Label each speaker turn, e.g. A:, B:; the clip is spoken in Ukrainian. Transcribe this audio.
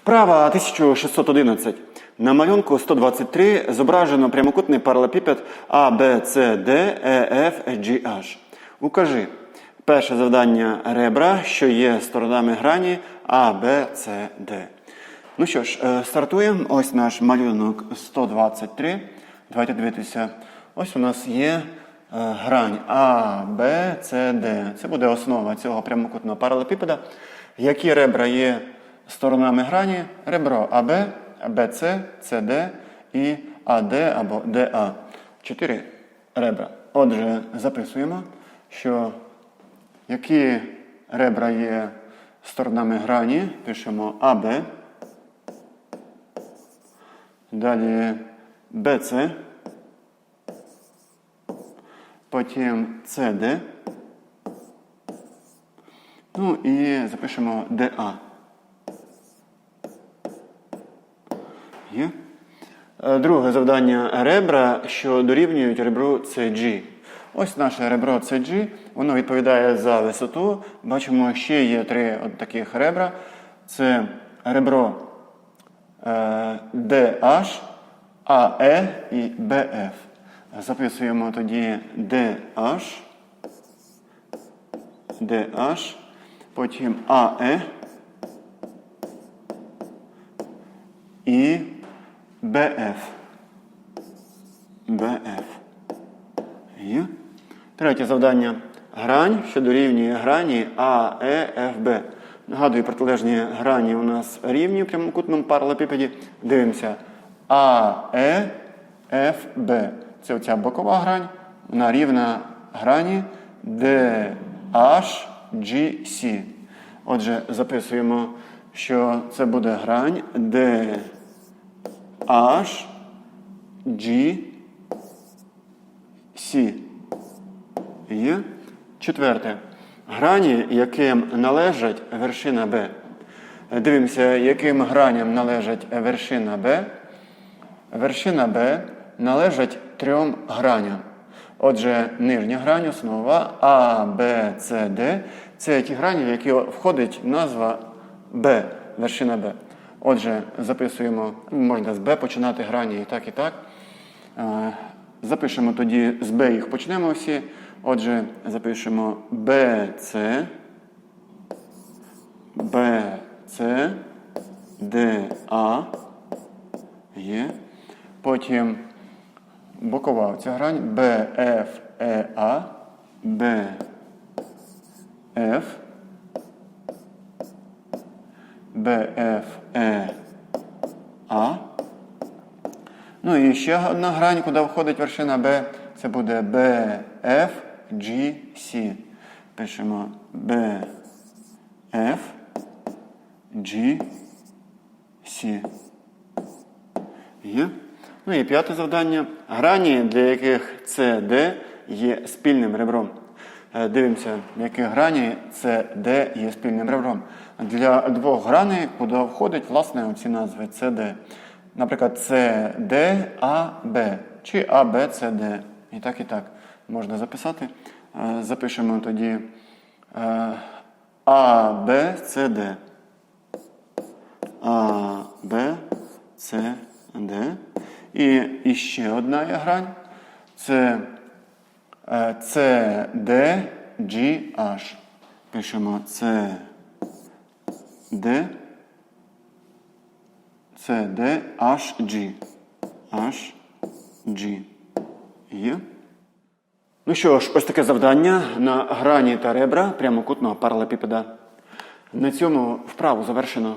A: Вправа 1611. На малюнку 123 зображено прямокутний паралепіпед А, Б, С, Д, Е, Ф, G, H. Укажи. Перше завдання ребра, що є сторонами грані А, Б, С, Д. Ну що ж, е, стартуємо. Ось наш малюнок 123. Давайте дивитися. Ось у нас є е, грань А, Б, С, Д. Це буде основа цього прямокутного паралепіпеда. Які ребра є сторонами грані? Ребро АБ, БЦ, СД і АД або ДА. Чотири ребра. Отже, записуємо, що які ребра є сторонами грані, пишемо АБ. Далі БЦ. Потім CD. Ну і запишемо DA. Є. Е, Друге завдання ребра, що дорівнюють ребру CG. Ось наше ребро CG, воно відповідає за висоту. Бачимо, ще є три от таких ребра. Це ребро е, DH, AE і BF. Записуємо тоді DH, DH, потім AE і BF. BF. Є. Третє завдання. Грань, що дорівнює грані AEFB. Нагадую, протилежні грані у нас рівні в прямокутному паралепіпеді. Дивимося. AEFB. Це оця бокова грань. Вона рівна грані DHGC. Отже, записуємо, що це буде грань DHGC. Є. Четверте. Грані, яким належить вершина Б. Дивимося, яким граням належить вершина Б. Вершина Б належить трьом граням. Отже, нижня грань, основа А, Б, С, Д. Це ті грані, в які входить назва Б, вершина Б. Отже, записуємо, можна з Б починати грані і так, і так. Е, Запишемо тоді з Б їх почнемо всі. Отже, запишемо БЦ, БЦ, ДА. Є. Потім бокова ця грань БФЕА, БФ, БФЕА. Ну і ще одна грань, куди входить вершина Б, це буде BFGC. Пишемо BFGC. Є. Ну і п'яте завдання. Грані, для яких CD є спільним ребром. Е, Дивимося, яких грані CD є спільним ребром. Для двох граней, куди входить власне ці назви CD. Наприклад, CD, AB чи AB, CD. І так, і так можна записати. Е, Запишемо тоді е, AB, CD. А, Б, С, Д. І, і ще одна грань. Це е, С, Д, G, H. Пишемо С, Д, С, Д, H, G. H, G. Є. Ну що ж, ось таке завдання на грані та ребра прямокутного паралепіпеда. На цьому вправу завершено.